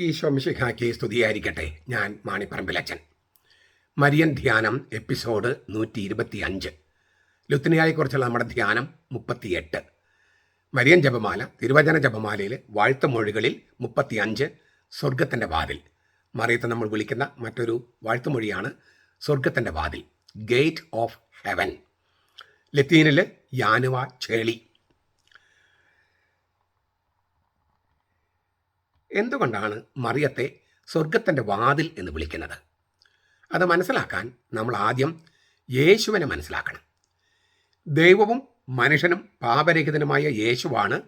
ഈശോ മിശിഹാക്കി സ്തുതിയായിരിക്കട്ടെ. ഞാൻ മാണിപ്പറമ്പിലച്ചൻ മരിയൻ ധ്യാനം എപ്പിസോഡ് നൂറ്റി ഇരുപത്തി അഞ്ച് ലുത്തിനിയായെക്കുറിച്ചുള്ള നമ്മുടെ ധ്യാനം മുപ്പത്തിയെട്ട്. മരിയൻ ജപമാല തിരുവചന ജപമാലയിൽ വാഴ്ത്തുമൊഴികളിൽ മുപ്പത്തിയഞ്ച് സ്വർഗത്തിന്റെ വാതിൽ. മറിയത്ത് നമ്മൾ വിളിക്കുന്ന മറ്റൊരു വാഴ്ത്തുമൊഴിയാണ് സ്വർഗത്തിന്റെ വാതിൽ ഗേറ്റ് ഓഫ് ഹെവൻ. ലത്തീനിൽ യാനുവ ചേളി. എന്തുകൊണ്ടാണ് മറിയത്തെ സ്വർഗത്തിന്റെ വാതിൽ എന്ന് വിളിക്കുന്നത്? അത് മനസ്സിലാക്കാൻ നമ്മൾ ആദ്യം യേശുവിനെ മനസ്സിലാക്കണം. ദൈവവും മനുഷ്യനും പാപരഹിതനുമായ യേശുവാണ്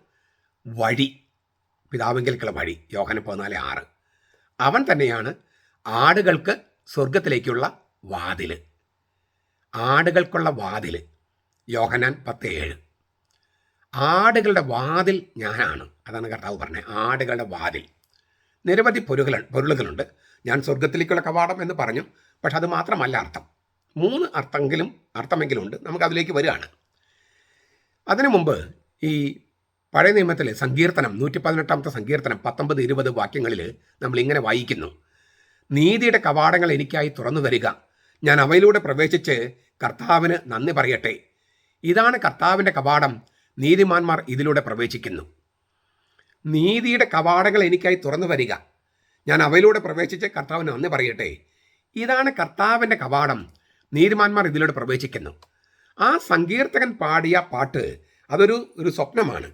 വഴി പിതാവെങ്കിൽക്കുള്ള വഴി യോഹന പതിനാല് ആറ്. അവൻ തന്നെയാണ് ആടുകൾക്ക് സ്വർഗത്തിലേക്കുള്ള വാതിൽ ആടുകൾക്കുള്ള വാതിൽ യോഹനാൻ പത്ത് ഏഴ്. ആടുകളുടെ വാതിൽ ഞാനാണ്. അതാണ് കർത്താവ് പറഞ്ഞത്. ആടുകളുടെ വാതിൽ. നിരവധി പൊരുകൾ പൊരുളുകളുണ്ട്. ഞാൻ സ്വർഗത്തിലേക്കുള്ള കവാടം എന്ന് പറഞ്ഞു. പക്ഷെ അത് മാത്രമല്ല അർത്ഥം. മൂന്ന് അർത്ഥമെങ്കിലും അർത്ഥമെങ്കിലും ഉണ്ട് നമുക്ക് അതിലേക്ക് വരികയാണ്. അതിനു മുമ്പ് ഈ പഴയ നിയമത്തിലെ സങ്കീർത്തനം നൂറ്റി പതിനെട്ടാമത്തെ സങ്കീർത്തനം പത്തൊമ്പത് ഇരുപത് വാക്യങ്ങളിൽ നമ്മൾ ഇങ്ങനെ വായിക്കുന്നു. നീതിയുടെ കവാടങ്ങൾ എനിക്കായി തുറന്നു തരിക. ഞാൻ അവയിലൂടെ പ്രവേശിച്ച് കർത്താവിന് നന്ദി പറയട്ടെ. ഇതാണ് കർത്താവിന്റെ കവാടം. നീതിമാന്മാർ ഇതിലൂടെ പ്രവേശിക്കുന്നു. നീതിയുടെ കവാടങ്ങൾ എനിക്കായി തുറന്നു വരിക. ഞാൻ അവയിലൂടെ പ്രവേശിച്ച് കർത്താവിന് നന്ദി പറയട്ടെ. ഇതാണ് കർത്താവിന്റെ കവാടം. നീതിമാന്മാർ ഇതിലൂടെ പ്രവേശിക്കുന്നു. ആ സങ്കീർത്തകൻ പാടിയ പാട്ട് അതൊരു ഒരു സ്വപ്നമാണ്.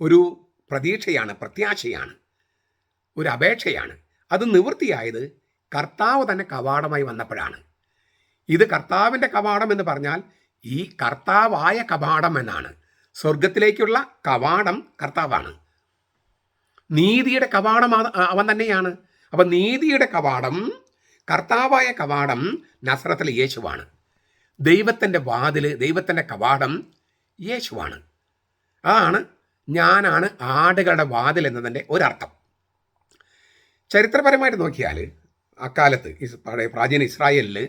ഒരു പ്രതീക്ഷയാണ് പ്രത്യാശയാണ്. ഒരു അപേക്ഷയാണ്. അത് നിവൃത്തിയായത് കർത്താവ് തന്നെ കവാടമായി വന്നപ്പോഴാണ്. ഇത് കർത്താവിന്റെ കവാടം എന്ന് പറഞ്ഞാൽ ഈ കർത്താവായ കവാടം എന്നാണ്. സ്വർഗത്തിലേക്കുള്ള കവാടം കർത്താവാണ്. നീതിയുടെ കവാടം അവൻ തന്നെയാണ്. അപ്പം നീതിയുടെ കവാടം കർത്താവായ കവാടം നസ്രത്തിലെ യേശുവാണ്. ദൈവത്തിന്റെ വാതിൽ ദൈവത്തിന്റെ കവാടം യേശുവാണ്. അതാണ് ഞാനാണ് ആടുകളുടെ വാതിൽ എന്നതിന്റെ ഒരർത്ഥം. ചരിത്രപരമായിട്ട് നോക്കിയാൽ അക്കാലത്ത് പഴയ പ്രാചീന ഇസ്രായേലിൽ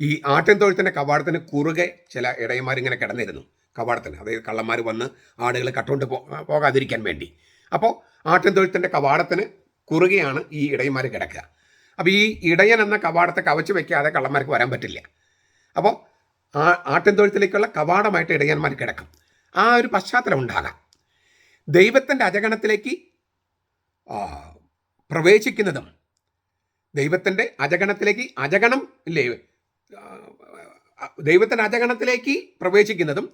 ഈ ആട്ടിൻ തൊഴുത്തിന്റെ കവാടത്തിന് കുറുകെ ചില ഇടയന്മാരിങ്ങനെ കിടന്നിരുന്നു. കവാടത്തിന് അതായത് കള്ളന്മാർ വന്ന് ആടുകൾ കട്ടുകൊണ്ട് പോകാതിരിക്കാൻ വേണ്ടി. അപ്പോൾ ആട്ടിൻ തൊഴുത്തിന്റെ കവാടത്തിന് കുറുകയാണ് ഈ ഇടയന്മാർ കിടക്കുക. അപ്പോൾ ഈ ഇടയൻ എന്ന കവാടത്തെ കവച്ച് വെക്കാതെ കള്ളന്മാർക്ക് വരാൻ പറ്റില്ല. അപ്പോൾ ആ ആട്ടിൻതൊഴുത്തിലേക്കുള്ള കവാടമായിട്ട് ഇടയന്മാർ കിടക്കും. ആ ഒരു പശ്ചാത്തലം ഉണ്ടാകാം. ദൈവത്തിന്റെ അജഗണത്തിലേക്ക് പ്രവേശിക്കുന്നതും ദൈവത്തിന്റെ അജഗണത്തിലേക്ക് അജഗണം ഇല്ലേ ദൈവത്തിന്റെ അജഗണത്തിലേക്ക് പ്രവേശിക്കുന്നതും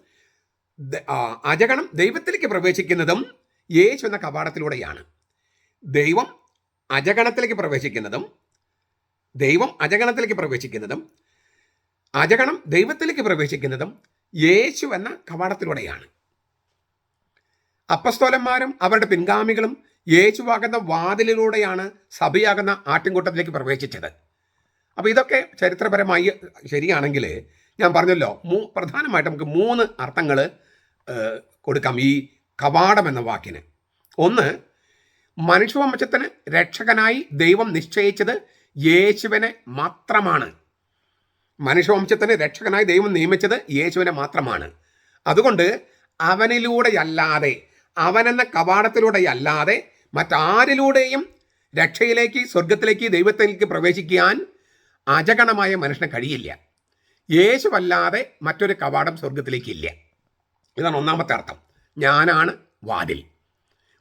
അജഗണം ദൈവത്തിലേക്ക് പ്രവേശിക്കുന്നതും യേശു എന്ന കവാടത്തിലൂടെയാണ്. ദൈവം അജഗണത്തിലേക്ക് പ്രവേശിക്കുന്നതും ദൈവം അജഗണത്തിലേക്ക് പ്രവേശിക്കുന്നതും അജഗണം ദൈവത്തിലേക്ക് പ്രവേശിക്കുന്നതും യേശു എന്ന കവാടത്തിലൂടെയാണ്. അപ്പസ്തോലന്മാരും അവരുടെ പിൻഗാമികളും യേശുവാകുന്ന വാതിലിലൂടെയാണ് സഭയാകുന്ന ആട്ടിൻകൂട്ടത്തിലേക്ക് പ്രവേശിച്ചത്. അപ്പോൾ ഇതൊക്കെ ചരിത്രപരമായി ശരിയാണെങ്കിൽ ഞാൻ പറഞ്ഞല്ലോ മൂ പ്രധാനമായിട്ട് നമുക്ക് മൂന്ന് അർത്ഥങ്ങൾ കൊടുക്കാം. ഈ കവാടം എന്ന വാക്കിന്. ഒന്ന് മനുഷ്യവംശത്തിന് രക്ഷകനായി ദൈവം നിശ്ചയിച്ചത് യേശുവിനെ മാത്രമാണ്. മനുഷ്യവംശത്തിന് രക്ഷകനായി ദൈവം നിയമിച്ചത് യേശുവിനെ മാത്രമാണ്. അതുകൊണ്ട് അവനിലൂടെയല്ലാതെ അവനെന്ന കവാടത്തിലൂടെയല്ലാതെ മറ്റാരിലൂടെയും രക്ഷയിലേക്ക് സ്വർഗത്തിലേക്ക് ദൈവത്തിലേക്ക് പ്രവേശിക്കാൻ അജഗണമായ മനുഷ്യന് കഴിയില്ല. യേശുവല്ലാതെ മറ്റൊരു കവാടം സ്വർഗത്തിലേക്ക് ഇല്ല. ഇതാണ് ഒന്നാമത്തെ അർത്ഥം. ഞാനാണ് വാതിൽ.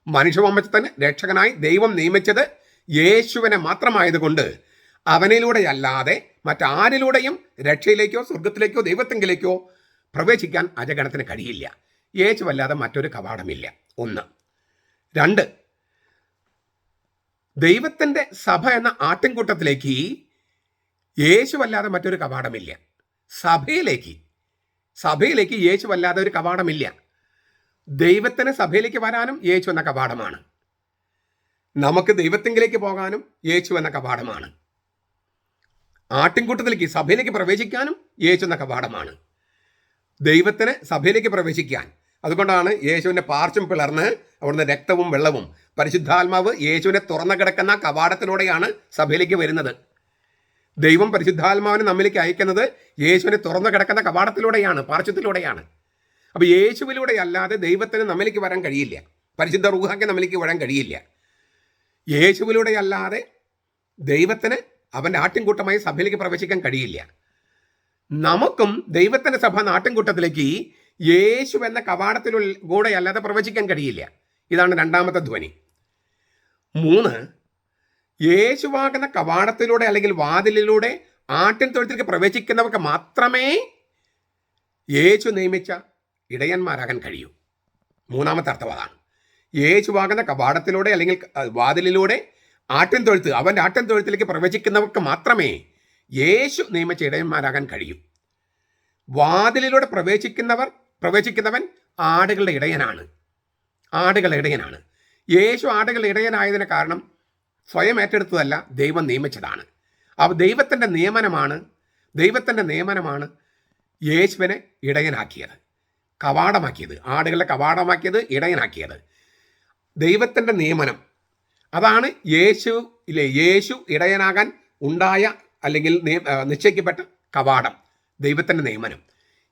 മനുഷ്യവംശത്തിന് രക്ഷകനായി ദൈവം നിയമിച്ചത് യേശുവിനെ മാത്രമായതുകൊണ്ട് അവനിലൂടെയല്ലാതെ മറ്റാരിലൂടെയും രക്ഷയിലേക്കോ സ്വർഗത്തിലേക്കോ ദൈവത്തെങ്കിലേക്കോ പ്രവേശിക്കാൻ അജഗണത്തിന് കഴിയില്ല. യേശുവല്ലാതെ മറ്റൊരു കവാടമില്ല. ഒന്ന്. രണ്ട്. ദൈവത്തിന്റെ സഭ എന്ന ആട്ടിൻകൂട്ടത്തിലേക്ക് യേശുവല്ലാതെ മറ്റൊരു കവാടമില്ല. സഭയിലേക്ക്. സഭയിലേക്ക് യേശുവല്ലാതെ ഒരു കവാടമില്ല. ദൈവത്തിന് സഭയിലേക്ക് വരാനും യേശു എന്ന കവാടമാണ്. നമുക്ക് ദൈവത്തെങ്കിലേക്ക് പോകാനും യേശു എന്ന കവാടമാണ്. ആട്ടിൻകൂട്ടത്തിലേക്ക് സഭയിലേക്ക് പ്രവേശിക്കാനും യേശു എന്ന കവാടമാണ്. ദൈവത്തിന് സഭയിലേക്ക് പ്രവേശിക്കാൻ. അതുകൊണ്ടാണ് യേശുവിന്റെ പാർച്ചും പിളർന്ന് അവിടുന്ന് രക്തവും വെള്ളവും പരിശുദ്ധാത്മാവ് യേശുവിനെ തുറന്നു കിടക്കുന്ന കവാടത്തിലൂടെയാണ് സഭയിലേക്ക് വരുന്നത്. ദൈവം പരിശുദ്ധാത്മാവിനെ നമ്മിലേക്ക് അയക്കുന്നത് യേശുവിനെ തുറന്നു കിടക്കുന്ന കവാടത്തിലൂടെയാണ് പാർശ്വത്തിലൂടെയാണ്. അപ്പോൾ യേശുവിലൂടെ അല്ലാതെ ദൈവത്തിന് നമ്മിലേക്ക് വരാൻ കഴിയില്ല. പരിശുദ്ധ റൂഹാക്ക് നമ്മിലേക്ക് വരാൻ കഴിയില്ല. യേശുവിലൂടെ അല്ലാതെ ദൈവത്തിന് അവന്റെ ആട്ടിൻകൂട്ടമായി സഭയിലേക്ക് പ്രവേശിക്കാൻ കഴിയില്ല. നമുക്കും ദൈവത്തിന്റെ സഭ നാട്ടിൻകൂട്ടത്തിലേക്ക് യേശു എന്ന കവാടത്തിലൂടെ അല്ലാതെ പ്രവേശിക്കാൻ കഴിയില്ല. ഇതാണ് രണ്ടാമത്തെ ധ്വനി. മൂന്ന് യേശുവാകുന്ന കവാടത്തിലൂടെ അല്ലെങ്കിൽ വാതിലിലൂടെ ആട്ടിൻ തൊഴുത്തിലേക്ക് പ്രവേശിക്കുന്നവർക്ക് മാത്രമേ യേശു നിയമിച്ച ഇടയന്മാരാകാൻ കഴിയൂ. മൂന്നാമത്തെ അർത്ഥം അതാണ് യേശുവാകുന്ന കവാടത്തിലൂടെ അല്ലെങ്കിൽ വാതിലിലൂടെ ആട്ടിൻ തൊഴുത്ത് അവന്റെ ആട്ടിൻ തൊഴുത്തിലേക്ക് പ്രവേശിക്കുന്നവർക്ക് മാത്രമേ യേശു നിയമിച്ച ഇടയന്മാരാകാൻ കഴിയൂ. വാതിലിലൂടെ പ്രവേശിക്കുന്നവർ പ്രവേശിക്കുന്നവൻ ആടുകളുടെ ഇടയനാണ്. ആടുകളുടെ ഇടയനാണ്. യേശു ആടുകളുടെ ഇടയനായതിന് കാരണം സ്വയം ഏറ്റെടുത്തതല്ല ദൈവം നിയമിച്ചതാണ്. അപ്പോൾ ദൈവത്തിന്റെ നിയമനമാണ് ദൈവത്തിന്റെ നിയമനമാണ് യേശുവിനെ ഇടയനാക്കിയത്. കവാടമാക്കിയത് ആടുകളെ കവാടമാക്കിയത് ഇടയനാക്കിയത്. ദൈവത്തിന്റെ നിയമനം. അതാണ് യേശു ഇല്ലേ യേശു ഇടയനാകാൻ ഉണ്ടായ അല്ലെങ്കിൽ നിശ്ചയിക്കപ്പെട്ട കവാടം ദൈവത്തിന്റെ നിയമനം.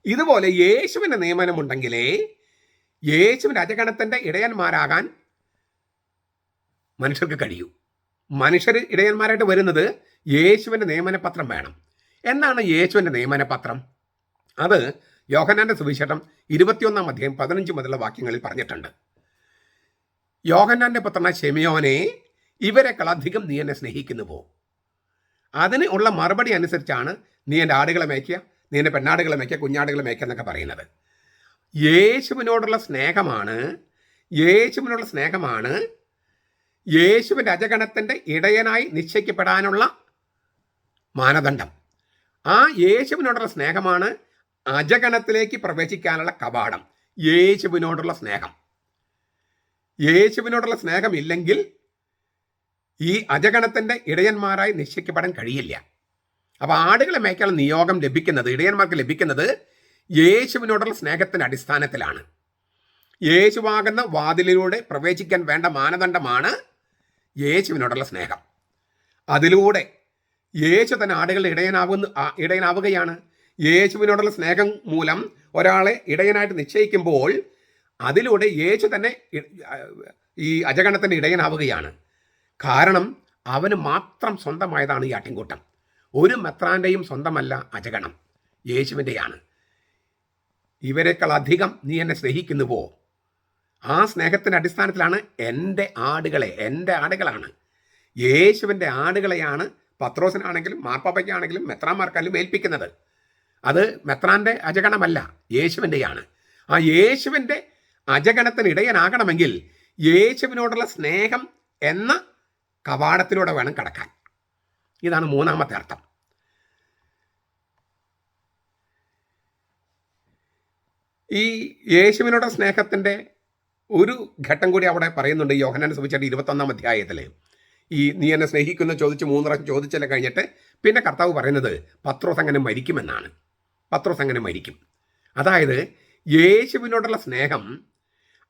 ഇതുപോലെ യേശുവിന്റെ നിയമനമുണ്ടെങ്കിലേ യേശു രാജഗണത്തിന്റെ ഇടയന്മാരാകാൻ മനുഷ്യർക്ക് കഴിയൂ. മനുഷ്യർ ഇടയന്മാരായിട്ട് വരുന്നത് യേശുവിന്റെ നിയമനപത്രം വേണം. എന്താണ് യേശുവിന്റെ നിയമനപത്രം? അത് യോഹനാന്റെ സുവിശേഷം ഇരുപത്തിയൊന്നാം അധ്യായം പതിനഞ്ച് മുതലുള്ള വാക്യങ്ങളിൽ പറഞ്ഞിട്ടുണ്ട്. യോഹന്നാന്റെ പുത്രന ഷെമിയോനെ ഇവരെക്കാൾ അധികം നീ എന്നെ സ്നേഹിക്കുന്നുവോ? അതിന് ഉള്ള മറുപടി അനുസരിച്ചാണ് നീ എന്റെ ആടുകളെ മേയ്ക്കുക നീ എന്റെ പെണ്ണാടുകളെ മേയ്ക്കുക കുഞ്ഞാടുകളെ മേയ്ക്കുക എന്നൊക്കെ പറയുന്നത്. യേശുവിനോടുള്ള സ്നേഹമാണ് യേശുവിനോടുള്ള സ്നേഹമാണ് യേശുവിന്റെ അജഗണത്തിന്റെ ഇടയനായി നിശ്ചയിക്കപ്പെടാനുള്ള മാനദണ്ഡം. ആ യേശുവിനോടുള്ള സ്നേഹമാണ് അജഗണത്തിലേക്ക് പ്രവേശിക്കാനുള്ള കവാടം. യേശുവിനോടുള്ള സ്നേഹം. യേശുവിനോടുള്ള സ്നേഹം ഇല്ലെങ്കിൽ ഈ അജഗണത്തിന്റെ ഇടയന്മാരായി നിശ്ചയിക്കപ്പെടാൻ കഴിയില്ല. അപ്പോൾ ആടുകളെ മേയ്ക്കാനുള്ള നിയോഗം ലഭിക്കുന്നത് ഇടയന്മാർക്ക് ലഭിക്കുന്നത് യേശുവിനോടുള്ള സ്നേഹത്തിന്റെ അടിസ്ഥാനത്തിലാണ്. യേശുവാകുന്ന വാതിലിലൂടെ പ്രവേശിക്കാൻ വേണ്ട മാനദണ്ഡമാണ് യേശുവിനോടുള്ള സ്നേഹം. അതിലൂടെ യേശു തന്നെ ആടുകളുടെ ഇടയനാവുന്ന ഇടയനാവുകയാണ്. യേശുവിനോടുള്ള സ്നേഹം മൂലം ഒരാളെ ഇടയനായിട്ട് നിശ്ചയിക്കുമ്പോൾ അതിലൂടെ യേശു തന്നെ ഈ അജഗണത്തിന്റെ ഇടയനാവുകയാണ്. കാരണം അവന് മാത്രം സ്വന്തമായതാണ് ഈ ആട്ടിൻകൂട്ടം. ഒരു മെത്രാന്റെയും സ്വന്തമല്ല അജഗണം. യേശുവിന്റെയാണ്. ഇവരെക്കാൾ അധികം നീ എന്നെ സ്നേഹിക്കുന്നുവോ? ആ സ്നേഹത്തിന്റെ അടിസ്ഥാനത്തിലാണ് എന്റെ ആടുകളെ എന്റെ ആടുകളാണ്. യേശുവിന്റെ ആടുകളെയാണ് പത്രോസിനാണെങ്കിലും മാർപ്പാപ്പയ്ക്കാണെങ്കിലും മെത്രാന്മാർക്കാലും ഏൽപ്പിക്കുന്നത്. അത് മെത്രാന്റെ അജഗണമല്ല യേശുവിന്റെയാണ്. ആ യേശുവിന്റെ അജഗണത്തിന് ഇടയനാകണമെങ്കിൽ യേശുവിനോടുള്ള സ്നേഹം എന്ന കവാടത്തിലൂടെ വേണം കടക്കാൻ. ഇതാണ് മൂന്നാമത്തെ അർത്ഥം. ഈ യേശുവിനോട് സ്നേഹത്തിന്റെ ഒരു ഘട്ടം കൂടി അവിടെ പറയുന്നുണ്ട് യോഹനാൻ സുവിച്ചായിട്ട് ഇരുപത്തൊന്നാം അധ്യായത്തിൽ ഈ നീ എന്നെ സ്നേഹിക്കുന്ന ചോദിച്ച് മൂന്ന് പ്രാവശ്യം ചോദിച്ചെല്ലാം കഴിഞ്ഞിട്ട്? പിന്നെ കർത്താവ് പറയുന്നത് പത്രോസ് അങ്ങനെ മരിക്കുമെന്നാണ്. പത്രോസ് അങ്ങനെ മരിക്കും അതായത് യേശുവിനോടുള്ള സ്നേഹം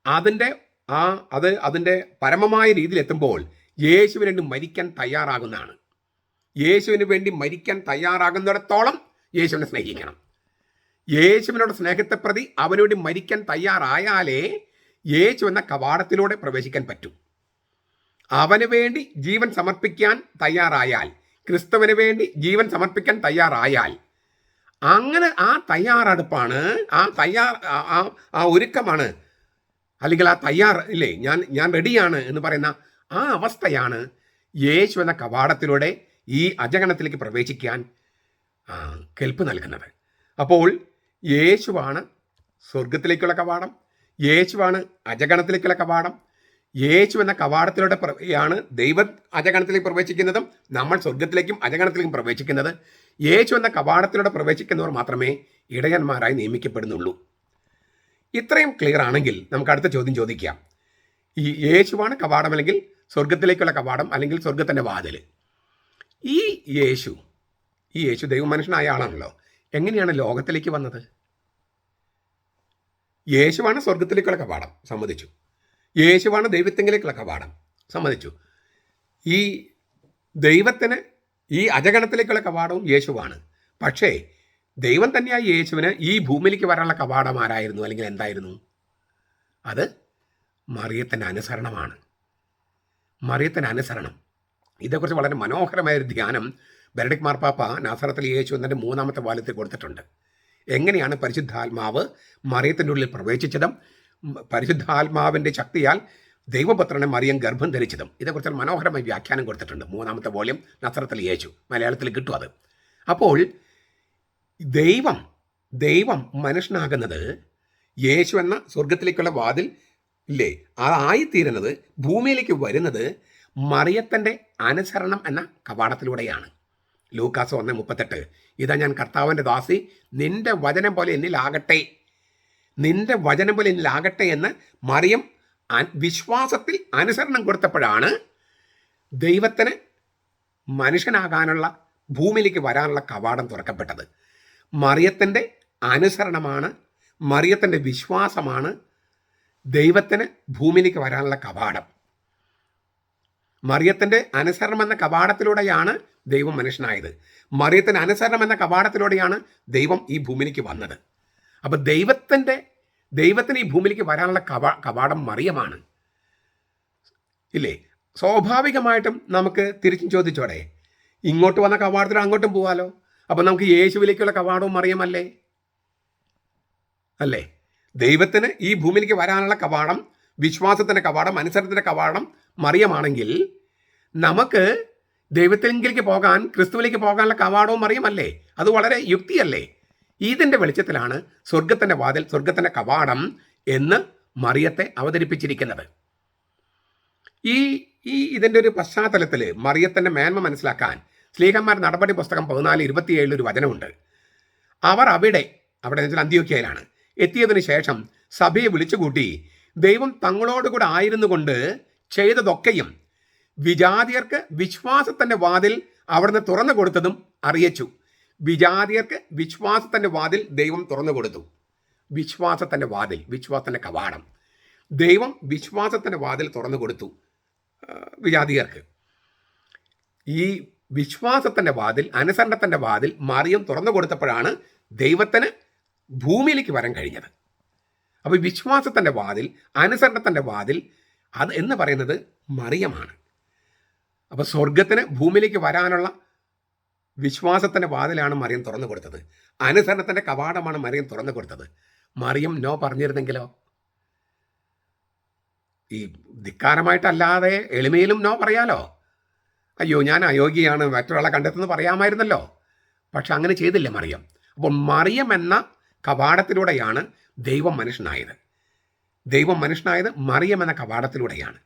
അതിന്റെ ആ അത് അതിന്റെ പരമമായ രീതിയിലെത്തുമ്പോൾ യേശുവിന് വേണ്ടി മരിക്കാൻ തയ്യാറാകുന്നതാണ്. യേശുവിന് വേണ്ടി മരിക്കാൻ തയ്യാറാകുന്നിടത്തോളം യേശുവിനെ സ്നേഹിക്കണം. യേശുവിനോട് സ്നേഹത്തെ പ്രതി അവനോട് മരിക്കാൻ തയ്യാറായാലേ യേശു എന്ന കവാടത്തിലൂടെ പ്രവേശിക്കാൻ പറ്റൂ. അവന് വേണ്ടി ജീവൻ സമർപ്പിക്കാൻ തയ്യാറായാൽ ക്രിസ്തുവിന് വേണ്ടി ജീവൻ സമർപ്പിക്കാൻ തയ്യാറായാൽ അങ്ങനെ ആ തയ്യാറെടുപ്പാണ് ആ തയ്യാർ ആ- ആ ഒരുക്കമാണ്. അല്ലെങ്കിൽ ആ തയ്യാർ ഇല്ലേ ഞാൻ ഞാൻ റെഡിയാണ് എന്ന് പറയുന്ന ആ അവസ്ഥയാണ് യേശു എന്ന കവാടത്തിലൂടെ ഈ അജഗണത്തിലേക്ക് പ്രവേശിക്കാൻ കെൽപ്പ് നൽകുന്നത്. അപ്പോൾ യേശുവാണ് സ്വർഗത്തിലേക്കുള്ള കവാടം യേശുവാണ് അജഗണത്തിലേക്കുള്ള കവാടം യേശു എന്ന കവാടത്തിലൂടെ ആണ് ദൈവ അജഗണത്തിലേക്ക് പ്രവേശിക്കുന്നതും നമ്മൾ സ്വർഗത്തിലേക്കും അജഗണത്തിലേക്കും പ്രവേശിക്കുന്നത്. യേശു എന്ന കവാടത്തിലൂടെ പ്രവേശിക്കുന്നവർ മാത്രമേ ഇടയന്മാരായി നിയമിക്കപ്പെടുന്നുള്ളൂ. ഇത്രയും ക്ലിയർ ആണെങ്കിൽ നമുക്ക് അടുത്ത ചോദ്യം ചോദിക്കാം. ഈ യേശുവാണ് കവാടം അല്ലെങ്കിൽ സ്വർഗത്തിലേക്കുള്ള കവാടം അല്ലെങ്കിൽ സ്വർഗത്തിന്റെ വാതിൽ? ഈ യേശു ഈ യേശു ദൈവമനുഷ്യനായ ആളാണല്ലോ. എങ്ങനെയാണ് ലോകത്തിലേക്ക് വന്നത്? യേശുവാണ് സ്വർഗത്തിലേക്കുള്ള കവാടം സമ്മതിച്ചു. യേശുവാണ് ദൈവത്തെങ്കിലേക്കുള്ള കവാടം സമ്മതിച്ചു. ഈ ദൈവത്തിന് ഈ അജഗണത്തിലേക്കുള്ള കവാടവും യേശുവാണ്. പക്ഷേ ദൈവം തന്നെയായി യേശുവിന് ഈ ഭൂമിയിലേക്ക് വരാനുള്ള കവാടം ആരായിരുന്നു? അല്ലെങ്കിൽ എന്തായിരുന്നു? അത് മറിയത്തിന്റെ അനുസരണമാണ്. മറിയത്തിന്റെ അനുസരണം. ഇതേക്കുറിച്ച് വളരെ മനോഹരമായ ഒരു ധ്യാനം ബെനഡിക് മാർപ്പാപ്പ നാസറത്തിൽ യേശു എന്നതിന്റെ മൂന്നാമത്തെ വാല്യത്തിൽ കൊടുത്തിട്ടുണ്ട്. എങ്ങനെയാണ് പരിശുദ്ധാത്മാവ് മറിയത്തിന്റെ ഉള്ളിൽ പ്രവേശിച്ചതും പരിശുദ്ധാത്മാവിന്റെ ശക്തിയാൽ ദൈവപുത്രനെ മറിയം ഗർഭം ധരിച്ചതും ഇതേക്കുറിച്ച് മനോഹരമായി വ്യാഖ്യാനം കൊടുത്തിട്ടുണ്ട്. മൂന്നാമത്തെ വോള്യം നസ്രത്തിൽ യേശു മലയാളത്തിൽ കിട്ടും അത്. അപ്പോൾ ദൈവം ദൈവം മനുഷ്യനാകുന്നത് യേശു എന്ന സ്വർഗത്തിലേക്കുള്ള വാതിൽ ഇല്ലേ? അതായിത്തീരുന്നത് ഭൂമിയിലേക്ക് വരുന്നത് മറിയത്തിന്റെ അനുസരണം എന്ന കവാടത്തിലൂടെയാണ്. ലൂക്കാസ് ഒന്ന് മുപ്പത്തെട്ട് ഇതാ ഞാൻ കർത്താവിന്റെ ദാസി നിന്റെ വചനം പോലെ എന്നിലാകട്ടെ നിന്റെ വചനം പോലെ എന്നിലാകട്ടെ എന്ന് മറിയം വിശ്വാസത്തിൽ അനുസരണം കൊടുത്തപ്പോഴാണ് ദൈവത്തിന് മനുഷ്യനാകാനുള്ള ഭൂമിയിലേക്ക് വരാനുള്ള കവാടം തുറക്കപ്പെട്ടത്. മറിയത്തിന്റെ അനുസരണമാണ് മറിയത്തിന്റെ വിശ്വാസമാണ് ദൈവത്തിന് ഭൂമിയിലേക്ക് വരാനുള്ള കവാടം. മറിയത്തിന്റെ അനുസരണം എന്ന കവാടത്തിലൂടെയാണ് ദൈവം മനുഷ്യനായത്. മറിയത്തിന്റെ അനുസരണം എന്ന കവാടത്തിലൂടെയാണ് ദൈവം ഈ ഭൂമിയിലേക്ക് വന്നത്. അപ്പോൾ ദൈവത്തിന്റെ ദൈവത്തിന് ഈ ഭൂമിയിലേക്ക് വരാനുള്ള കവാ കവാടം മറിയമാണ്. ഇല്ലേ? സ്വാഭാവികമായിട്ടും നമുക്ക് തിരിച്ചും ചോദിച്ചോടെ ഇങ്ങോട്ട് വന്ന കവാടത്തിൽ അങ്ങോട്ടും പോവാലോ? അപ്പോൾ നമുക്ക് യേശുവിലേക്കുള്ള കവാടവും മറിയമല്ലേ? അല്ലേ? ദൈവത്തിന് ഈ ഭൂമിയിലേക്ക് വരാനുള്ള കവാടം വിശ്വാസത്തിന്റെ കവാടം അനുസരണത്തിന്റെ കവാടം മറിയമാണെങ്കിൽ നമുക്ക് ദൈവത്തിലേക്ക് പോകാൻ ക്രിസ്തുവിലേക്ക് പോകാനുള്ള കവാടവും മറിയമല്ലേ? അത് വളരെ യുക്തിയല്ലേ? ഇതിന്റെ വെളിച്ചത്തിലാണ് സ്വർഗത്തിന്റെ വാതിൽ സ്വർഗത്തിന്റെ കവാടം എന്ന് മറിയത്തെ അവതരിപ്പിച്ചിരിക്കുന്നത്. ഈ ഈ ഇതിന്റെ ഒരു പശ്ചാത്തലത്തിൽ മറിയത്തിന്റെ മേന്മ മനസ്സിലാക്കാൻ സ്ലീഹന്മാർ നടപടി പുസ്തകം പതിനാല് ഇരുപത്തിയേഴിൽ ഒരു വചനമുണ്ട്. അവർ അവിടെ അവിടെ വെച്ചാൽ അന്ത്യോക്കിയയിലാണ് എത്തിയതിനു ശേഷം സഭയെ വിളിച്ചുകൂട്ടി ദൈവം തങ്ങളോടുകൂടെ ആയിരുന്നു കൊണ്ട് ചെയ്തതൊക്കെയും വിജാതിയർക്ക് വിശ്വാസത്തിന്റെ വാതിൽ അവിടുന്ന് തുറന്നു കൊടുത്തതും അറിയിച്ചു. വിജാതിയർക്ക് വിശ്വാസത്തിന്റെ വാതിൽ ദൈവം തുറന്നു കൊടുത്തു. വിശ്വാസത്തിന്റെ വാതിൽ വിശ്വാസത്തിന്റെ കവാടം. ദൈവം വിശ്വാസത്തിന്റെ വാതിൽ തുറന്നു കൊടുത്തു വിജാതിയർക്ക്. ഈ വിശ്വാസത്തിന്റെ വാതിൽ അനുസരണത്തിന്റെ വാതിൽ മറിയം തുറന്നു കൊടുത്തപ്പോഴാണ് ദൈവത്തിന് ഭൂമിയിലേക്ക് വരാൻ കഴിഞ്ഞത്. അപ്പോൾ വിശ്വാസത്തിന്റെ വാതിൽ അനുസരണത്തിന്റെ വാതിൽ അത് എന്ന് പറയുന്നത് മറിയമാണ്. അപ്പോൾ സ്വർഗത്തിന് ഭൂമിയിലേക്ക് വരാനുള്ള വിശ്വാസത്തിന്റെ വാതിലാണ് മറിയം തുറന്നു കൊടുത്തത്. അനുസരണത്തിന്റെ കവാടമാണ് മറിയം തുറന്നു കൊടുത്തത്. മറിയം നോ പറഞ്ഞിരുന്നെങ്കിലോ? ഈ ധിക്കാരമായിട്ടല്ലാതെ എളിമയിലും നോ പറയാലോ? അയ്യോ ഞാൻ അയോഗ്യയാണ് മറ്റൊരാളെ കണ്ടെത്തുന്നത് പറയാമായിരുന്നല്ലോ. പക്ഷെ അങ്ങനെ ചെയ്തില്ല മറിയം. അപ്പോൾ മറിയം എന്ന കവാടത്തിലൂടെയാണ് ദൈവം മനുഷ്യനായത്. ദൈവം മനുഷ്യനായത് മറിയം എന്ന കവാടത്തിലൂടെയാണ്.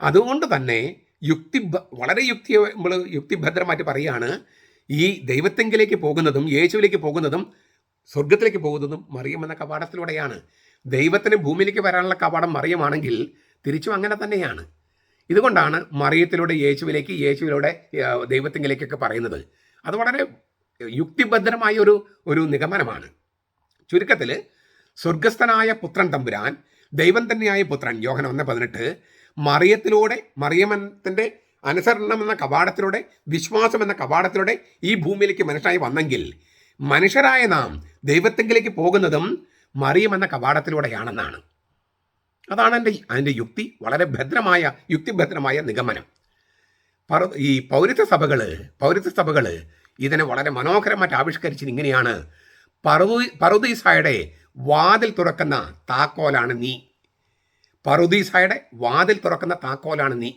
അതുകൊണ്ട് തന്നെ യുക്തി വളരെ യുക്തി നമ്മൾ യുക്തിഭദ്രമായിട്ട് പറയുകയാണ് ഈ ദൈവത്തെങ്കിലേക്ക് പോകുന്നതും യേശുവിലേക്ക് പോകുന്നതും സ്വർഗത്തിലേക്ക് പോകുന്നതും മറിയം എന്ന കവാടത്തിലൂടെയാണ്. ദൈവത്തിന് ഭൂമിയിലേക്ക് വരാനുള്ള കവാടം മറിയമാണെങ്കിൽ തിരിച്ചും അങ്ങനെ തന്നെയാണ്. ഇതുകൊണ്ടാണ് മറിയത്തിലൂടെ യേശുവിലേക്ക് യേശുവിലൂടെ ദൈവത്തെങ്കിലേക്കൊക്കെ പറയുന്നത്. അത് വളരെ യുക്തിഭദ്രമായ ഒരു ഒരു നിഗമനമാണ്. ചുരുക്കത്തിൽ സ്വർഗസ്ഥനായ പുത്രൻ തമ്പുരാൻ ദൈവം തന്നെയായ പുത്രൻ യോഹന ഒന്ന് പതിനെട്ട് മറിയത്തിലൂടെ മറിയമത്തിന്റെ അനുസരണം എന്ന കവാടത്തിലൂടെ വിശ്വാസം എന്ന കവാടത്തിലൂടെ ഈ ഭൂമിയിലേക്ക് മനുഷ്യനായി വന്നെങ്കിൽ മനുഷ്യരായ നാം ദൈവത്തെങ്കിലേക്ക് പോകുന്നതും മറിയം എന്ന കവാടത്തിലൂടെയാണെന്നാണ്. അതാണ് എന്റെ അതിന്റെ യുക്തി വളരെ ഭദ്രമായ യുക്തിഭദ്രമായ നിഗമനം. പറ ഈ പൗരത്വ സഭകൾ പൗരത്വ സഭകൾ ഇതിനെ വളരെ മനോഹരമായിട്ട് ആവിഷ്കരിച്ച് ഇങ്ങനെയാണ്. പറുദീ പറുദീസായുടെ വാതിൽ തുറക്കുന്ന താക്കോലാണ് നീ. പറുദീസായുടെ വാതിൽ തുറക്കുന്ന താക്കോലാണ് നീ.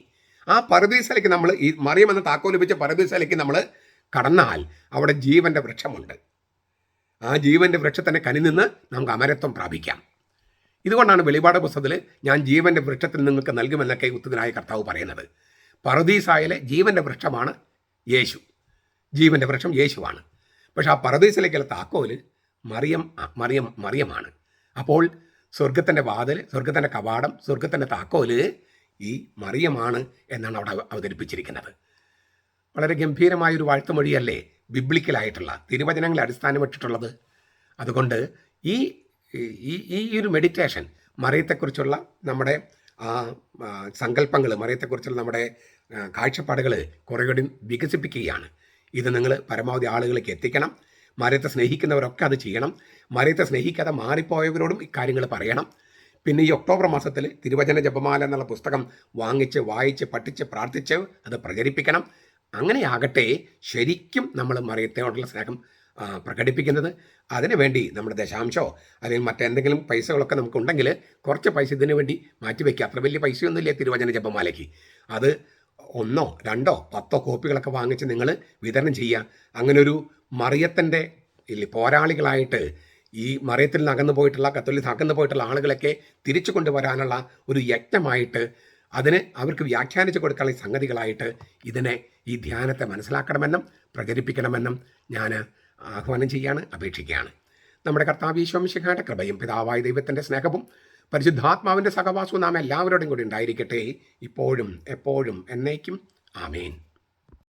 ആ പറുദീസയിലേക്ക് നമ്മൾ ഈ മറിയം എന്ന താക്കോൽ ലഭിച്ച പറുദീസയിലേക്ക് നമ്മൾ കടന്നാൽ അവിടെ ജീവന്റെ വൃക്ഷമുണ്ട്. ആ ജീവന്റെ വൃക്ഷത്തിന്റെ കനി നിന്ന് നമുക്ക് അമരത്വം പ്രാപിക്കാം. ഇതുകൊണ്ടാണ് വെളിപാട് പുസ്തകത്തിൽ ഞാൻ ജീവന്റെ വൃക്ഷത്തിൽ നിങ്ങൾക്ക് നൽകുമെന്നൊക്കെ ഉത്തരനായ കർത്താവ് പറയുന്നത്. പറദീസായിലെ ജീവന്റെ വൃക്ഷമാണ് യേശു. ജീവന്റെ വൃക്ഷം യേശുവാണ്. പക്ഷെ ആ പറുദീസിലേക്കുള്ള താക്കോൽ മറിയം മറിയം മറിയമാണ്. അപ്പോൾ സ്വർഗത്തിന്റെ വാതിൽ സ്വർഗത്തിന്റെ കവാടം സ്വർഗത്തിന്റെ താക്കോൽ ഈ മറിയമാണ് എന്നാണ് അവിടെ അവതരിപ്പിച്ചിരിക്കുന്നത്. വളരെ ഗംഭീരമായ ഒരു വാഴ്ത്തുമൊഴിയല്ലേ ബിബ്ലിക്കലായിട്ടുള്ള തിരുവചനങ്ങളെ അടിസ്ഥാനമിട്ടിട്ടുള്ളത്? അതുകൊണ്ട് ഈ ഈ ഒരു മെഡിറ്റേഷൻ മറിയത്തെക്കുറിച്ചുള്ള നമ്മുടെ ആ സങ്കല്പങ്ങൾ മറിയത്തെക്കുറിച്ചുള്ള നമ്മുടെ കാഴ്ചപ്പാടുകൾ കുറേ കൂടി വികസിപ്പിക്കുകയാണ്. ഇത് നിങ്ങൾ പരമാവധി ആളുകളിലേക്ക് എത്തിക്കണം. മരത്തെ സ്നേഹിക്കുന്നവരൊക്കെ അത് ചെയ്യണം. മരത്തെ സ്നേഹിക്കാതെ മാറിപ്പോയവരോടും ഇക്കാര്യങ്ങൾ പറയണം. പിന്നെ ഈ ഒക്ടോബർ മാസത്തിൽ തിരുവചന ജപമാല എന്നുള്ള പുസ്തകം വാങ്ങിച്ച് വായിച്ച് പഠിച്ച് പ്രാർത്ഥിച്ച് അത് പ്രചരിപ്പിക്കണം. അങ്ങനെയാകട്ടെ ശരിക്കും നമ്മൾ മറിയത്തോടുള്ള സ്നേഹം പ്രകടിപ്പിക്കുന്നത്. അതിനുവേണ്ടി നമ്മുടെ ദശാംശമോ അല്ലെങ്കിൽ മറ്റെന്തെങ്കിലും പൈസകളൊക്കെ നമുക്കുണ്ടെങ്കിൽ കുറച്ച് പൈസ ഇതിനു വേണ്ടി മാറ്റിവെക്കുക അത്ര വലിയ പൈസയൊന്നുമില്ല തിരുവചന ജപമാലയ്ക്ക്. അത് ഒന്നോ രണ്ടോ പത്തോ കോപ്പികളൊക്കെ വാങ്ങിച്ച് നിങ്ങൾ വിതരണം ചെയ്യുക. അങ്ങനൊരു മറിയത്തിന്റെ പോരാളികളായിട്ട് ഈ മറിയത്തിൽ നിന്ന് അകന്നു പോയിട്ടുള്ള കത്തോലിൽ അകന്നു പോയിട്ടുള്ള ആളുകളൊക്കെ തിരിച്ചു കൊണ്ടുവരാനുള്ള ഒരു യജ്ഞമായിട്ട് അതിന് അവർക്ക് വ്യാഖ്യാനിച്ചു കൊടുക്കാനുള്ള സംഗതികളായിട്ട് ഇതിനെ ഈ ധ്യാനത്തെ മനസ്സിലാക്കണമെന്നും പ്രചരിപ്പിക്കണമെന്നും ഞാൻ ആഹ്വാനം ചെയ്യാണ് അപേക്ഷിക്കുകയാണ്. നമ്മുടെ കർത്താവ് ഈശോമിശിഖായുടെ കൃപയും പിതാവായ ദൈവത്തിന്റെ സ്നേഹവും പരിശുദ്ധാത്മാവിന്റെ സഹവാസവും നാം എല്ലാവരോടും കൂടി ഉണ്ടായിരിക്കട്ടെ. ഇപ്പോഴും എപ്പോഴും എന്നേക്കും. ആമേൻ.